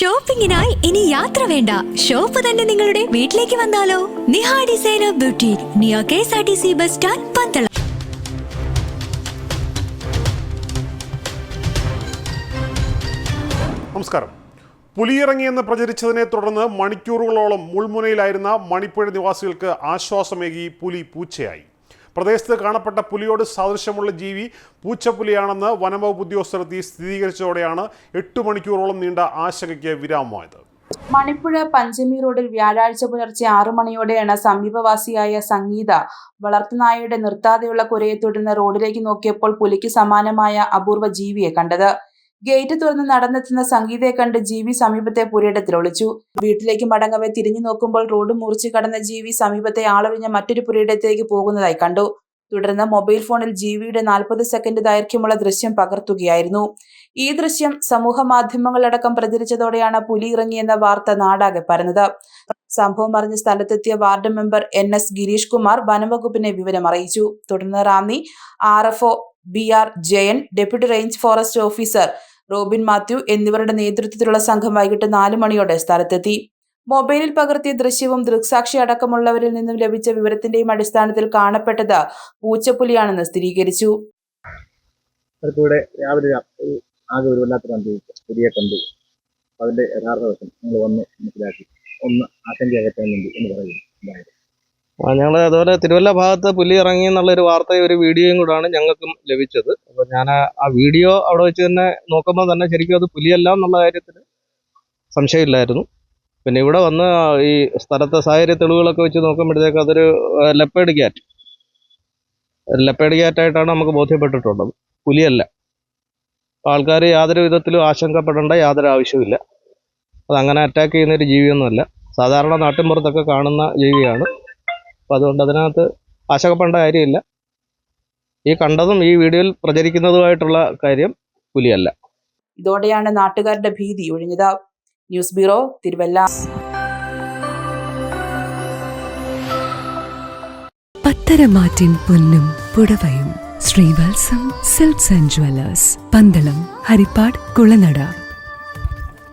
ഷോപ്പിംഗിനായി ഇനി യാത്ര വേണ്ട. ഷോപ്പ് തന്നെ നിങ്ങളുടെ വീട്ടിലേക്ക് വന്നാലോ? Niha designer beauty near K S R T C bus stand Pandalam. നമസ്കാരം. പുലിയിറങ്ങി പുലിയിറങ്ങിയെന്ന് പ്രചരിച്ചതിനെ തുടർന്ന് മണിക്കൂറുകളോളം മുൾമുനയിലായിരുന്ന മണിപ്പുഴ നിവാസികൾക്ക് ആശ്വാസമേകി പുലി പൂച്ചയായി. പ്രദേശത്ത് കാണപ്പെട്ട പുലിയോട് സാദൃശ്യമുള്ള ജീവി പൂച്ചപ്പുലിയാണെന്ന് വനംവകുപ്പ് ഉദ്യോഗസ്ഥർ സ്ഥിരീകരിച്ചതോടെയാണ് എട്ട് മണിക്കൂറോളം നീണ്ട ആശങ്കയ്ക്ക് വിരാമമായത്. മണിപ്പുഴ പഞ്ചമി റോഡിൽ വ്യാഴാഴ്ച പുലർച്ചെ ആറു മണിയോടെയാണ് സമീപവാസിയായ സംഗീത വളർത്തുനായയുടെ നിർത്താതെയുള്ള കുരയെ തുടർന്ന് റോഡിലേക്ക് നോക്കിയപ്പോൾ പുലിക്ക് സമാനമായ അപൂർവ ജീവിയെ കണ്ടത്. ഗേറ്റ് തുറന്ന് നടന്നെത്തുന്ന സംഗീതയെ കണ്ട് ജീവി സമീപത്തെ പുരയിടത്തിൽ ഒളിച്ചു. വീട്ടിലേക്ക് മടങ്ങവെ തിരിഞ്ഞു നോക്കുമ്പോൾ റോഡ് മുറിച്ചു കടന്ന ജീവി സമീപത്തെ ആളൊഴിഞ്ഞ മറ്റൊരു പുരയിടത്തിലേക്ക് പോകുന്നതായി കണ്ടു. തുടർന്ന് മൊബൈൽ ഫോണിൽ ജീവിയുടെ നാൽപ്പത് സെക്കൻഡ് ദൈർഘ്യമുള്ള ദൃശ്യം പകർത്തുകയായിരുന്നു. ഈ ദൃശ്യം സമൂഹ മാധ്യമങ്ങളടക്കം പ്രചരിച്ചതോടെയാണ് പുലി ഇറങ്ങിയെന്ന വാർത്ത നാടാകെ പരന്നത്. സംഭവം അറിഞ്ഞ സ്ഥലത്തെത്തിയ ward member N S Girish Kumar വനംവകുപ്പിനെ വിവരം അറിയിച്ചു. തുടർന്ന് Ranni R F O B R Jayan deputy range forest officer Robin Mathew എന്നിവരുടെ നേതൃത്വത്തിലുള്ള സംഘം വൈകിട്ട് നാല് മണിയോടെ സ്ഥലത്തെത്തി. മൊബൈലിൽ പകർത്തിയ ദൃശ്യവും ദൃക്സാക്ഷി അടക്കമുള്ളവരിൽ നിന്നും ലഭിച്ച വിവരത്തിന്റെയും അടിസ്ഥാനത്തിൽ കാണപ്പെട്ടത് പൂച്ചപ്പുലിയാണെന്ന് സ്ഥിരീകരിച്ചു. കണ്ടു അതിന്റെ യഥാർത്ഥ വശം നിങ്ങൾ വന്ന് മനസ്സിലാക്കി. ഒന്ന് ആശങ്കയകറ്റാൻ വേണ്ടി എന്ന് പറയുന്നു. ഞങ്ങൾ അതുപോലെ തിരുവല്ല ഭാഗത്ത് പുലി ഇറങ്ങി എന്നുള്ളൊരു വാർത്തയും ഒരു വീഡിയോയും കൂടാണ് ഞങ്ങൾക്കും ലഭിച്ചത്. അപ്പോൾ ഞാൻ ആ- വീഡിയോ അവിടെ വെച്ച് തന്നെ നോക്കുമ്പോൾ തന്നെ ശരിക്കും അത് പുലിയല്ല എന്നുള്ള കാര്യത്തിൽ സംശയമില്ലായിരുന്നു. പിന്നെ ഇവിടെ വന്ന് ഈ സ്ഥലത്തെ സാഹചര്യ തെളിവുകളൊക്കെ വെച്ച് നോക്കുമ്പോഴത്തേക്ക് അതൊരു ലെപ്പേഡ് ക്യാറ്റ് ലെപ്പേഡ് ക്യാറ്റായിട്ടാണ് നമുക്ക് ബോധ്യപ്പെട്ടിട്ടുള്ളത്. പുലിയല്ല. ആൾക്കാർ യാതൊരു വിധത്തിലും ആശങ്കപ്പെടേണ്ട യാതൊരു ആവശ്യവുമില്ല. അതങ്ങനെ അറ്റാക്ക് ചെയ്യുന്ന ഒരു ജീവിയൊന്നുമല്ല. സാധാരണ നാട്ടിൻപുറത്തൊക്കെ കാണുന്ന ജീവിയാണ്. അപ്പോൾ അതുകൊണ്ട് അതിനകത്ത് ആശങ്കപ്പെടേണ്ട കാര്യമില്ല. ഈ കണ്ടതും ഈ വീഡിയോയിൽ പ്രചരിക്കുന്നതുമായിട്ടുള്ള കാര്യം പുലിയല്ല. ഇതോടെയാണ് നാട്ടുകാരുടെ ഭീതി ഒഴിഞ്ഞത്. News bureau Thiruvalla. പത്തരമാറ്റിൻ പൊന്നും പുടവയും Sreevatsam silks and jewellers Pandalam Haripad Kulanada.